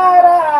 Nara!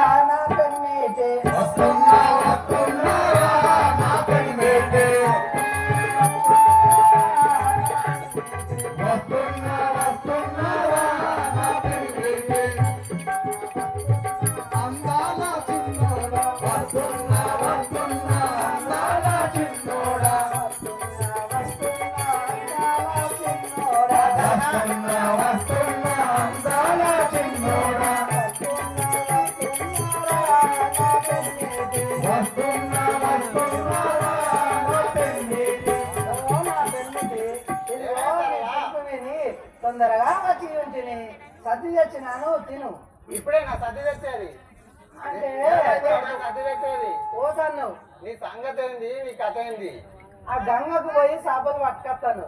వచ్చి ఉంచిని సర్ది తెచ్చినాను తిను ఇప్పుడే నా సర్ది తెచ్చేది అంటే సర్ది తెచ్చేది పోతాను నీ సంగతి ఏంది నీ కథ ఏంది ఆ గంగకు పోయి చేపలు పట్టుకొస్తాను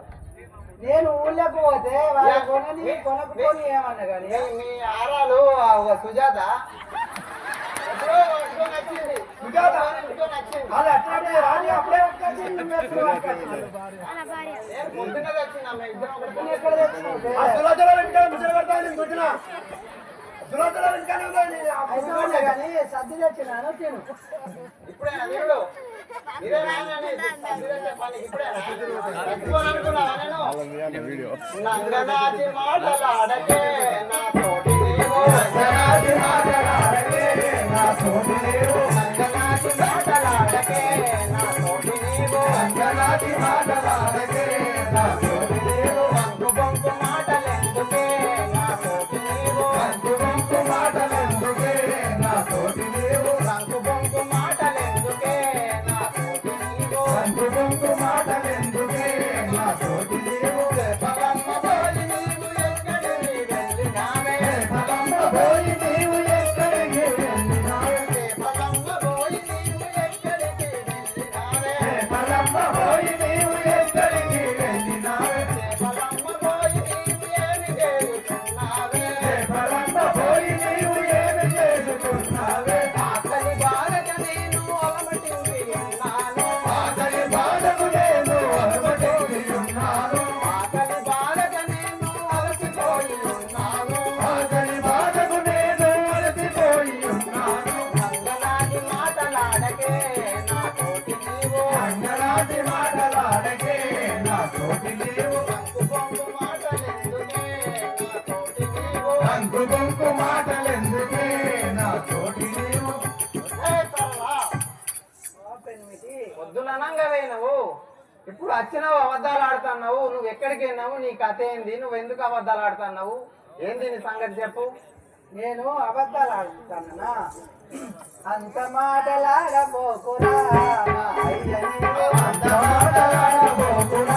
నేను ఊళ్ళోకి పోతే వాళ్ళ కొనని కొనకపోని ఏమన్నా కానీ నీ ఆరాలు సుజాత రాని అప్పుడే సర్ది తెచ్చినాను తిను ఇప్పుడేనా వీడు ఇదే మాటలాడకే నా తోటి నీవు రంగనాథి నా తోటి బొంకు మాటలెందుకే? నా తోటి నీవు పోయినావు ఇప్పుడు వచ్చినావు అబద్ధాలు ఆడుతున్నావు? నువ్వు ఎక్కడికి వెళ్ళినావు? నీ కథ ఏంది? నువ్వు ఎందుకు అబద్ధాలు ఆడుతున్నావు? ఏంది నీ సంగతి చెప్పు. నేను అబద్ధాలు ఆడుతున్నా అంత మాటలాడబోకురా అంత మాటలాడబోకురా.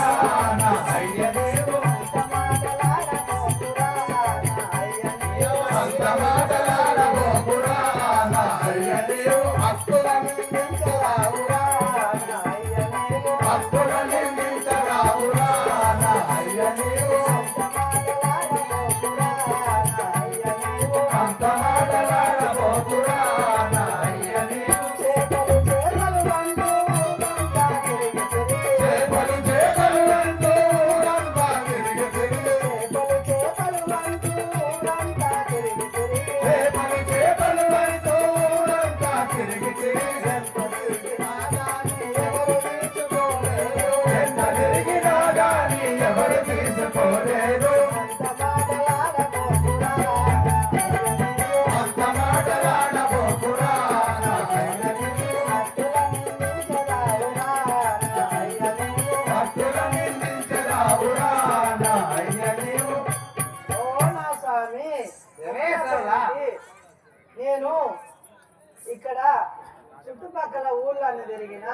ఊళ్ళని తిరిగిన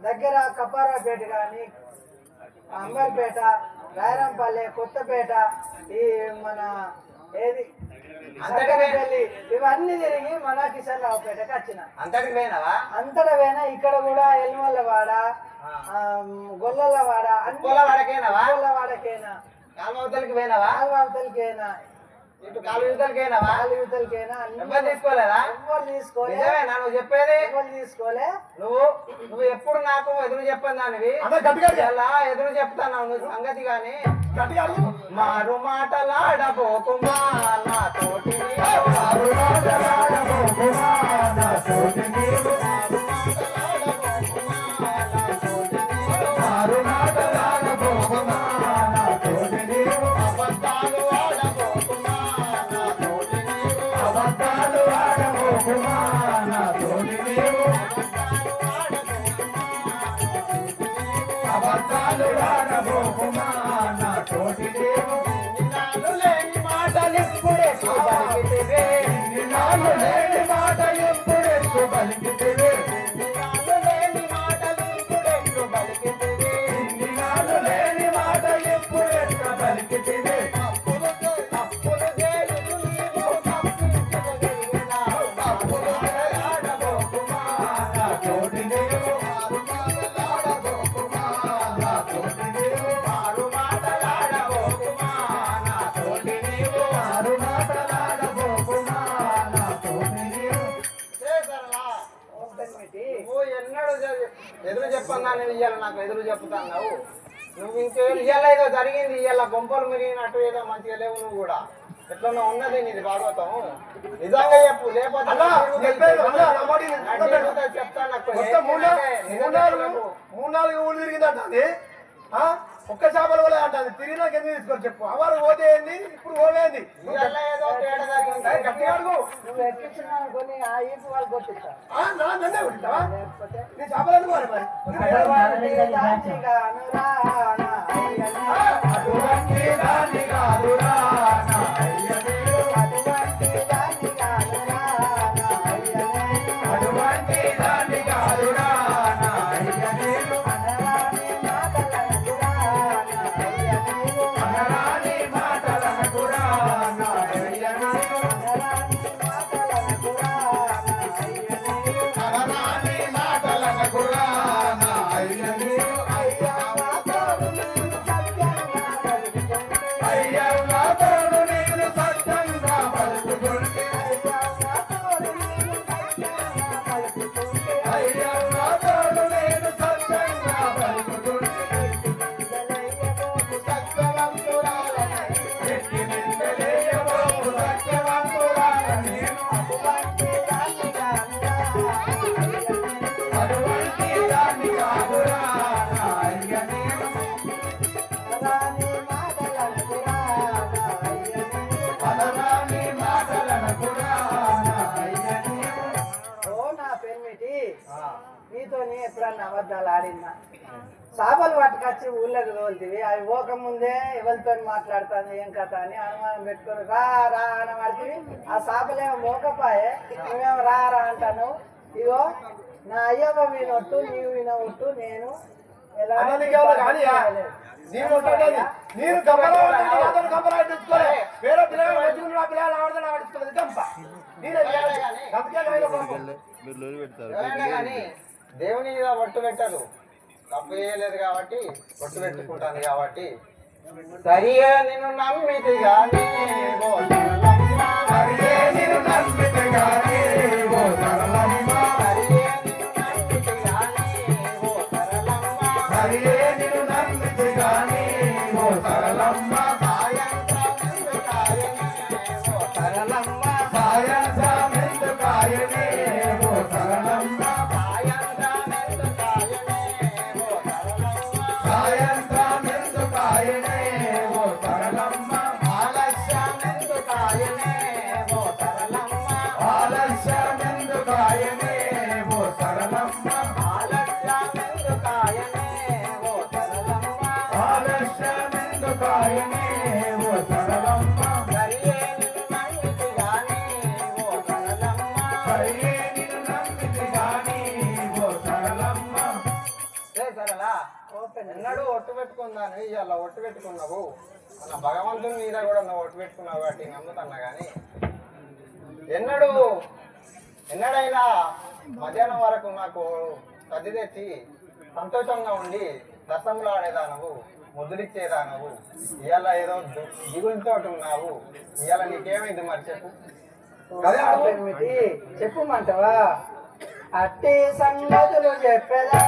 దగ్గర కపారాపేట కానీ అంబర్పేట రాయరంపల్లి కొత్తపేట ఈ మన ఏది ఇవన్నీ తిరిగి మన కిషన్ రావుపేటకి వచ్చిన. అంతటికి పోయినావా? అంతటా పోయినా ఇక్కడ కూడా ఎల్మల్లవాడ గొల్లలవాడ గొల్లవాడకేనావా? గొల్లవాడకేనా. కాలువతలకి పోయినావా? కాలువతలకేనా ఇటు కాలు యువతలకేనావా కాలువతలకేనా ఎవరు తీసుకోలేదా? ఎవ్వరు తీసుకోలే. నిజమేనా నువ్వు చెప్పేది? ఎవరు తీసుకోలే. నువ్వు నువ్వు ఎప్పుడు నాకు ఎదురు చెప్పందానివి అదే గట్టిగా చెప్పు. ఎలా ఎదురు చెప్తాన్నావు నువ్వు సంగతి గాని. మారు మాటలాడబోకుమా నా తోటి మారు మాటలాడ నువ్వు ఎన్నడూ చదివి- ఎదురు చెప్పన్నా నేను ఇయ్యాల నాకు ఎదురు చెప్తున్నావు. నువ్వు ఇంకేం ఇయ్యాల ఏదో జరిగింది ఇయ్యాల బొంపలు మిరిగినట్టు ఏదో మంచిగా లేవు నువ్వు కూడా. ఎట్లనో ఉన్నది నీది భాగవతం. నిజంగా చెప్పు లేకపోతే చెప్తాను మూడు నాలుగు- ఊళ్ళు తిరిగిందంట? ఒక్క చేపల వల్ల అంటది తిరిగినాక ఎందుకు తీసుకొని చెప్పు. అవరు పోతే ఏంది ఇప్పుడు పోవేంది ఇయ్యాల ఏదో తేడా జరిగింది నీతోని ఎప్పుడన్నా అబద్ధాలు ఆడిందా చేపలు పట్టుకొచ్చి ఊళ్ళోకి తోలుతీవి. అవి పోకముందే ఎవరితో మాట్లాడుతుంది ఏం కథ అని అనుమానం పెట్టుకొని రా రా అని పడుతుంది ఆ చేపలేమో మోకపాయే. నువ్వేమో రా రా అంటాను. ఇగో నా అయ్యమ్మ వినొట్టు నీవు వినొట్టు నేను? నేను. వేరే పిల్లలు పిల్లలు ఆడించుకోలేదు గంప. దేవుని మీద ఒట్టు పెట్టరు. తప్పు చేయలేదు కాబట్టి ఒట్టు పెట్టుకుంటాను కాబట్టి. సరిగా నిన్ను నమ్మితే కానీ ఎన్నడూ ఒట్టు పెట్టుకున్నాను ఇవాళ ఒట్టు పెట్టుకున్నావు. మన భగవంతుని మీద కూడా నువ్వు ఒట్టు పెట్టుకున్నావు కాబట్టి నమ్ముతున్నా కానీ ఎన్నడూ ఎన్నడైనా మధ్యాహ్నం వరకు నాకు సర్ది తెచ్చి సంతోషంగా ఉండి దశములు ఆడేదానవు ముద్దులిచ్చేదానవు. ఇవాళ ఏదో దిగులతో ఉన్నావు. ఇవాళ నీకేమైంది మరి చెప్పు. చెప్పుమంటావా అట్టి సంగతులు చెప్పేదా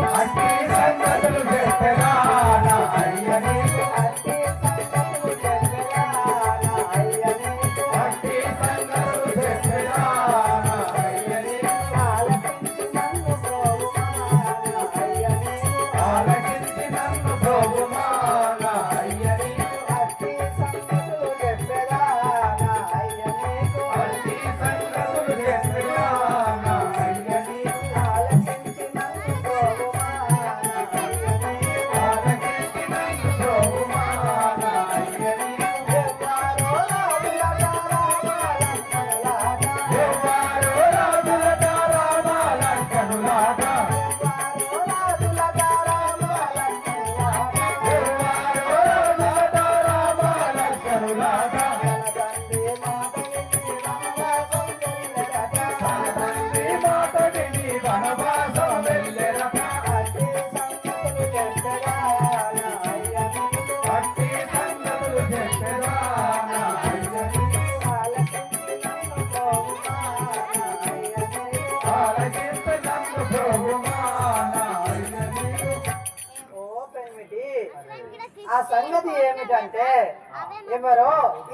నా అట్టి సంగతులు చెప్పెరా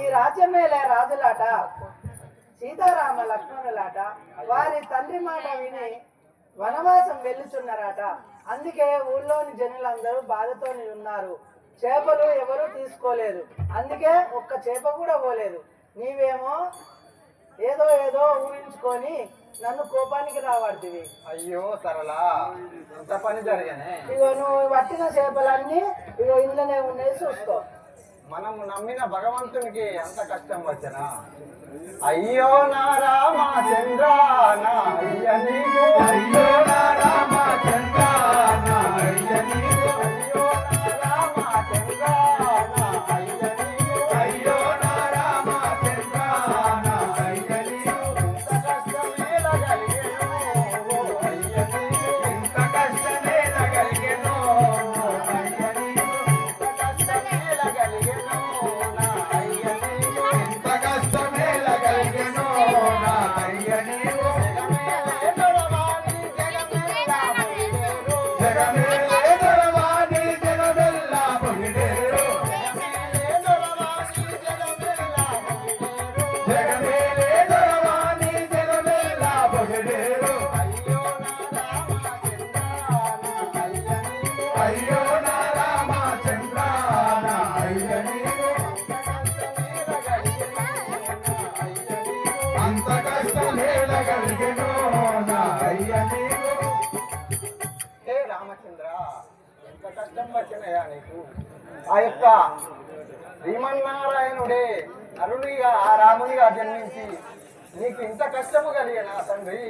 ఈ రాజ్యమేలే రాజులాట సీతారామ లక్ష్మణులాట వారి తండ్రి మాట విని వనవాసం వెళ్ళుచున్నారట. అందుకే ఊళ్ళోని జనులందరూ బాధతోని ఉన్నారు. చేపలు ఎవరు తీసుకోలేదు. అందుకే ఒక్క చేప కూడా పోలేదు. నీవేమో ఏదో ఏదో ఊహించుకొని నన్ను కోపానికి రావాడుతుంది అయ్యో సరళా ఇంత పని జరిగానే. ఇగో నువ్వు పట్టిన చేపలన్నీ ఇగో ఇంట్లోనే ఉన్నాయి చూసుకో. మనం నమ్మిన భగవంతునికి ఎంత కష్టం వచ్చనా అయ్యో నా రామచంద్ర నా అయ్యో నా రామచంద్ర శ్రీమన్నారాయణుడే నరునిగా ఆ రామునిగా జన్మించి నీకు ఇంత కష్టము కలిగిన తండ్రి.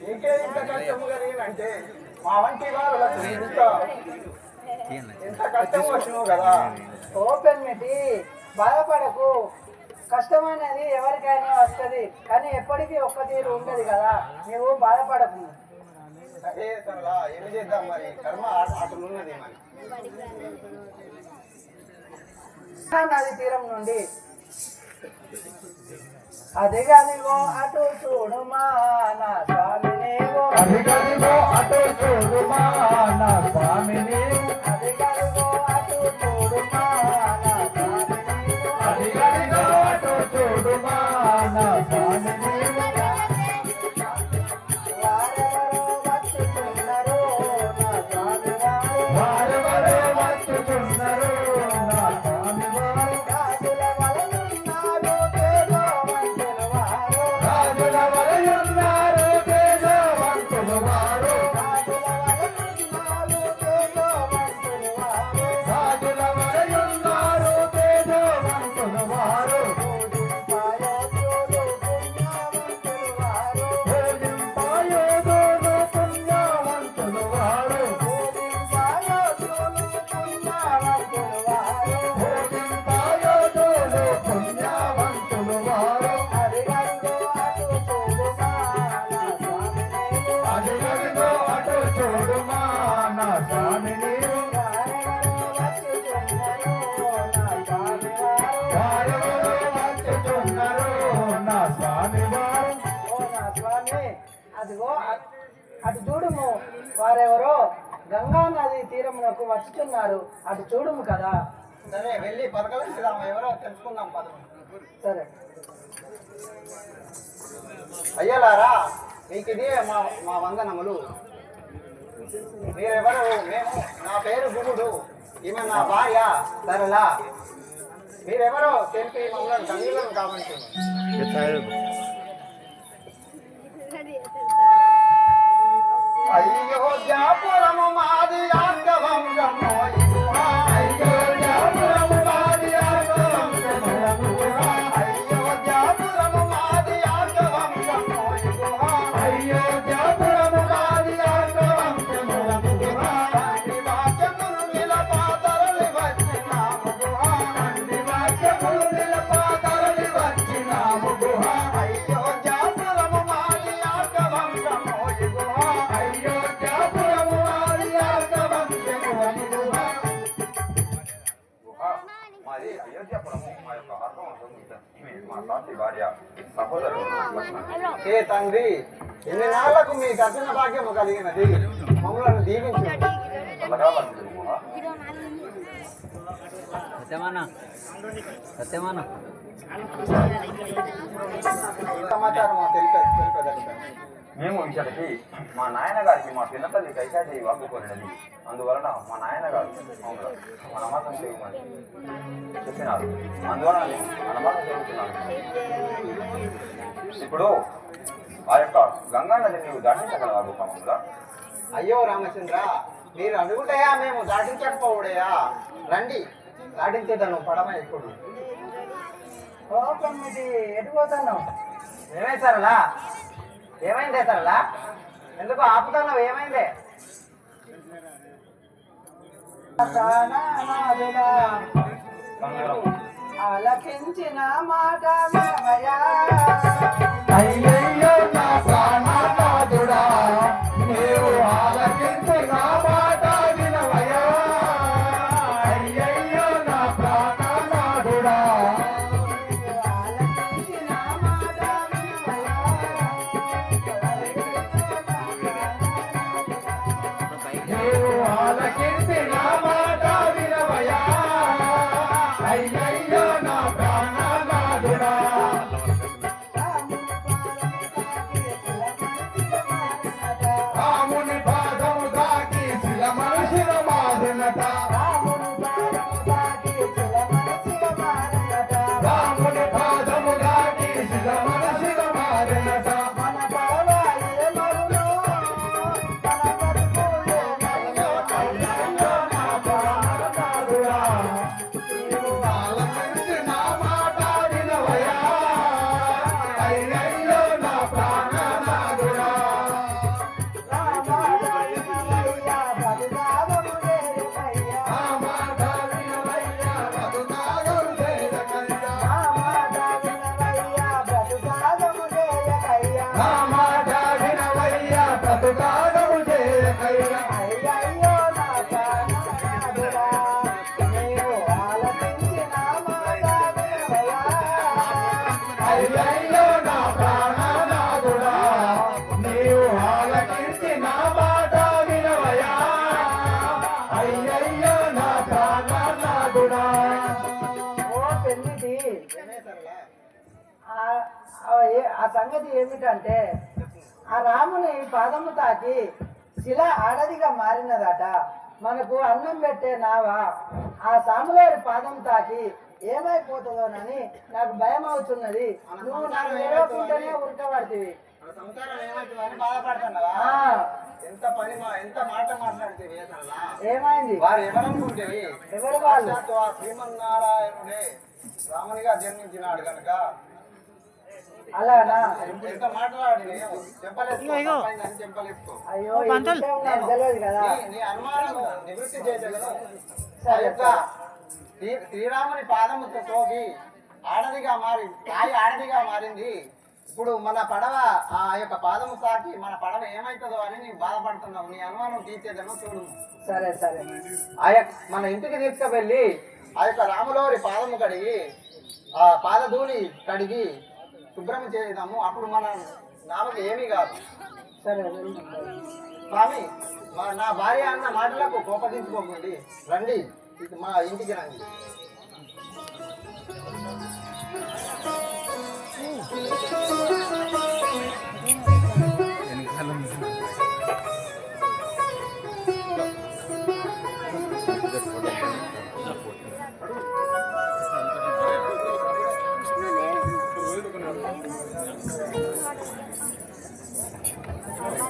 నీకే ఇంత కష్టము కలిగినంటే మా వంటి వాళ్ళకు ఇంత ఎంత కష్టం వచ్చినావు కదా. ఓపెన్ బాధపడకు కష్టం అనేది ఎవరికైనా వస్తుంది కానీ ఎప్పటికీ ఒక్క తీరు ఉండదు కదా. నువ్వు బాధపడకు అదే ఏమి చేద్దాం మరి? కర్మ అటులున్నది మరి. నది తీరం నుండి. అదిగదిగో అటు చూడు మా నా స్వామినేవో అదిగదిగో అటు చూడుమా నా నీవు. అదిగదిగో అటు చూడు అదిగో అటు చూడుము వారెవరో గంగా నది తీరమునకు వచ్చుచున్నారు. అటు చూడుము కదా. సరే వెళ్ళి ఎవరో తెలుసుకుందాం సరే. అయ్యలారా మీకు ఇది మా మా వందనములు. మీరెవరు? మేము. నా పేరు గురుడు. ఈమె నా భార్య సరళ. మీరెవరో తెలిపి మమ్మల్ని తండ్రులను అయ్యో జాపురము మాది ఆంగవంగము తాతి భార్య సహోదరుడు ఏ తండ్రి ఎన్ని నాళ్ళకు మీ దర్శన భాగ్యము కలిగినది? మమ్మల్ని దీవించు. సత్యమాన సత్యమాన. సమాచారం తెలిపే తెలిపేదలుగుతాను మేము ఇచ్చటికి మా నాయన గారికి మా పిన్నతల్లి కైకాచి వాకు కోరినది. అందువలన మా నాయన గారు అవును అనమాసం చేయమని చెప్పినారు. అందువలన నేను అనమాసం చేస్తున్నాను ఇప్పుడు ఆ యొక్క గంగా నదిని నీవు దాటించగలవా గోపమంగా అయ్యో రామచంద్ర మీరు అడుగుటయా మేము దాటించకపోవుడయా? రండి. దాటించేదాను పడమ ఇప్పుడు కోపం ఇది ఎటు పోతున్నావు? ఏమైంది సరళా ఎందుకు ఆపుతున్నావు? ఏమైందే? ఆలకించిన మాట వినవయ్యా. ఏమిటంటే ఆ రాముని పాదము తాకి శిల ఆడదిగా మారినదట. మనకు అన్నం పెట్టే నావా? ఆ సాములారి పాదం తాకి ఏమైపోతుందోనని నాకు భయం అవుతున్నది నువ్వు నాకు నిలవకుండానే ఆ, ఎంత పని ఎంత మాట మాట్లాడితే ఏమైంది? వారు ఎవరు వాళ్ళు? శ్రీమన్నారాయణుడే రామునిగా జన్మించినాడు కనుక అలానా? అయ్యో తెలియదు కదా. సరే, శ్రీరాముని పాదముతో తోగి ఆడదిగా మారి తాయి ఆడదిగా మారింది. ఇప్పుడు మన పడవ ఆ యొక్క పాదము సాకి మన పడవ ఏమవుతుందో అని నీవు బాధపడుతున్నావు. నీ అనుమానం తీర్చేదను చూడు. సరే సరే. ఆ యొక్క మన ఇంటికి తీసుకువెళ్ళి ఆ యొక్క రాములవారి పాదము కడిగి ఆ పాదధూళి కడిగి శుభ్రం చేద్దాము అప్పుడు మన నామకి ఏమీ కాదు సరే. స్వామి మా నా భార్య అన్న మాటలకు కోపగించుకోకండి రండి మా ఇంటికి రండి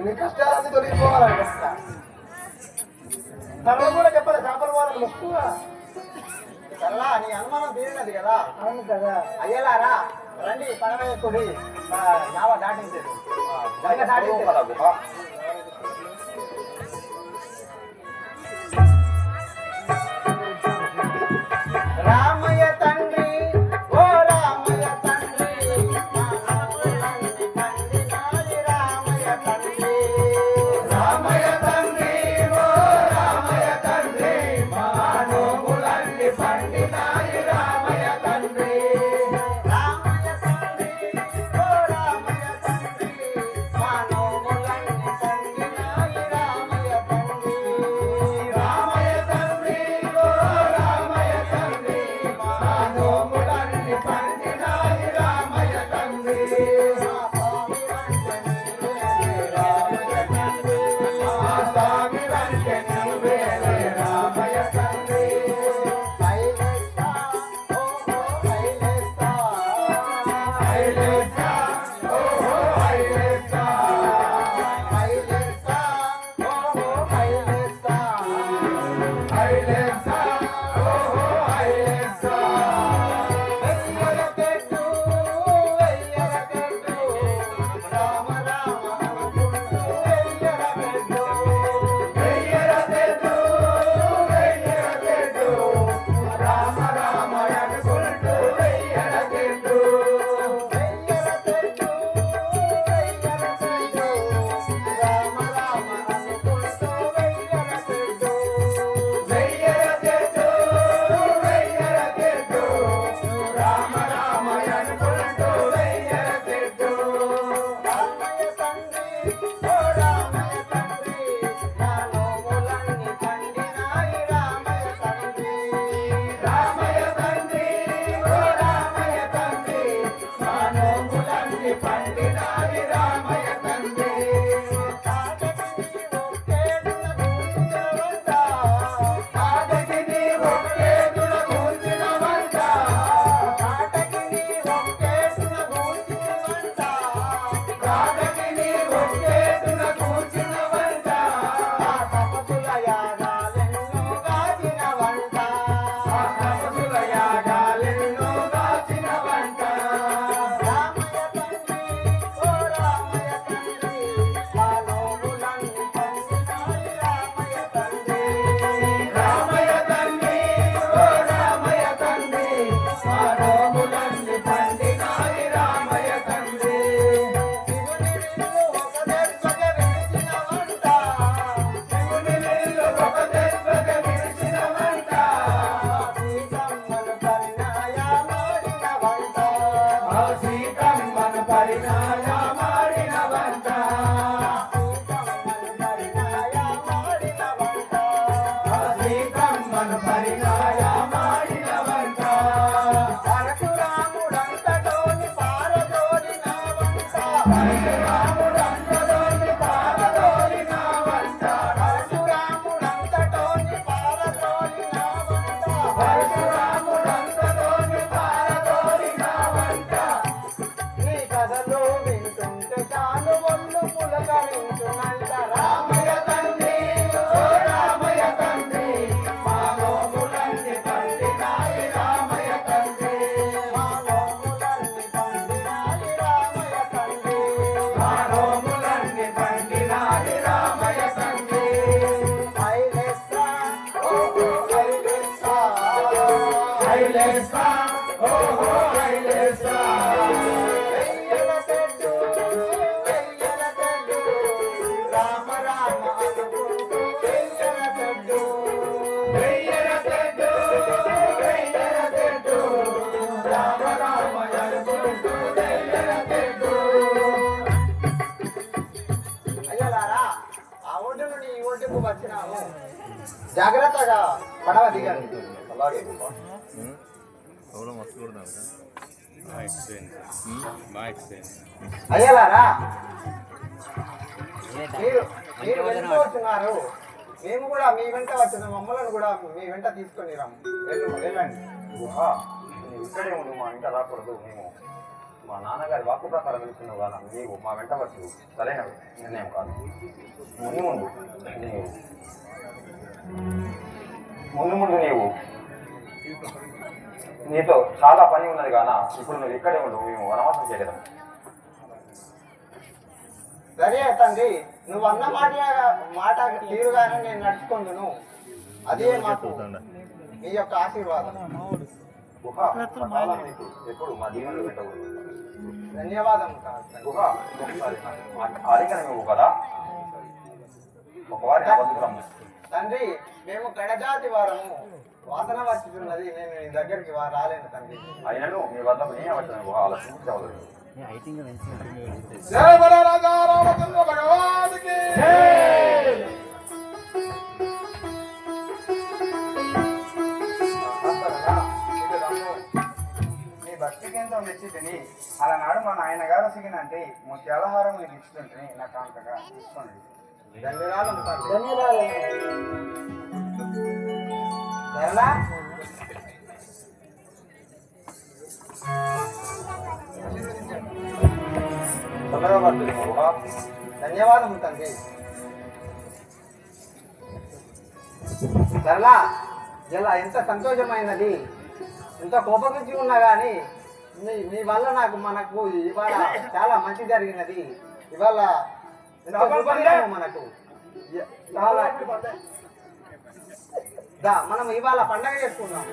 మీ కష్టాలన్నీ తొలగిపోవాలి తర్వాత కూడా చెప్పాలి చేపల వాళ్ళ ముక్కుగా చల్లా నీ అనుమానం తీరినది కదా. అవును కదా. అయ్యేలారా రండి పడవ ఎక్కుడి జావ దాటించేది దాటించేది అయ్యలారా? మీరు మీరు వెళ్ళిపోతున్నారు మేము కూడా మీ వెంట వచ్చిన మమ్మలను కూడా మీ వెంట తీసుకొని రాము వెళ్ళండి. ఇక్కడే ఉండు మా ఇంట రాకూడదు మేము మా నాన్నగారి వాక్కు ప్రకారం వెళ్తున్న వాళ్ళ నీవు మా వెంట వచ్చు సరైన? నిర్ణయం కాదు. ముందు ముందు నీవు. ముందు ముందు నీవు. నీతో చాలా పని ఉన్నది కాన ఇప్పుడు నువ్వు ఇక్కడే ఉండు మేము వనవాసం చేయగలం సరే తండ్రి నువ్వు అన్న మాట మాట తీరుగానే నేను నడుచుకుందును. అదే మాకు మీ యొక్క ఆశీర్వాదం. మా ఎప్పుడు దీవెనలు ధన్యవాదం తండ్రి. గుహ ఒకసారి అడిగిన నువ్వు కదా. ఒకవారి నా తండ్రి మేము కడజాతి వారము. వాసన వచ్చుతున్నది నేను నీ దగ్గరికి వా- రాలేను తండ్రి. అయినను మీ వద్దకు నేనే వచ్చాను ఆలోచించవలేదు జయ బల రాజా రామచంద్ర భగవానికి. నీ భక్తికి ఎంతో మెచ్చి తిని అలనాడు మా నాయన గారు సిగినంటే ముత్యాలహారం నీకు ఇస్తుంటే నా కాంతగా తీసుకోండి ధన్యవాదాలు. సరేనా తొందరగా పడుతుంది ధన్యవాదం తండ్రి. సరళా ఇలా ఎంత సంతోషమైనది. ఎంత కోపగించి ఉన్నా కానీ మీ మీ వల్ల నాకు మనకు ఇవాళ చాలా మంచి జరిగినది. ఇవాళ మనకు. చాలా మనం ఇవాళ పండగ చేసుకుందాం.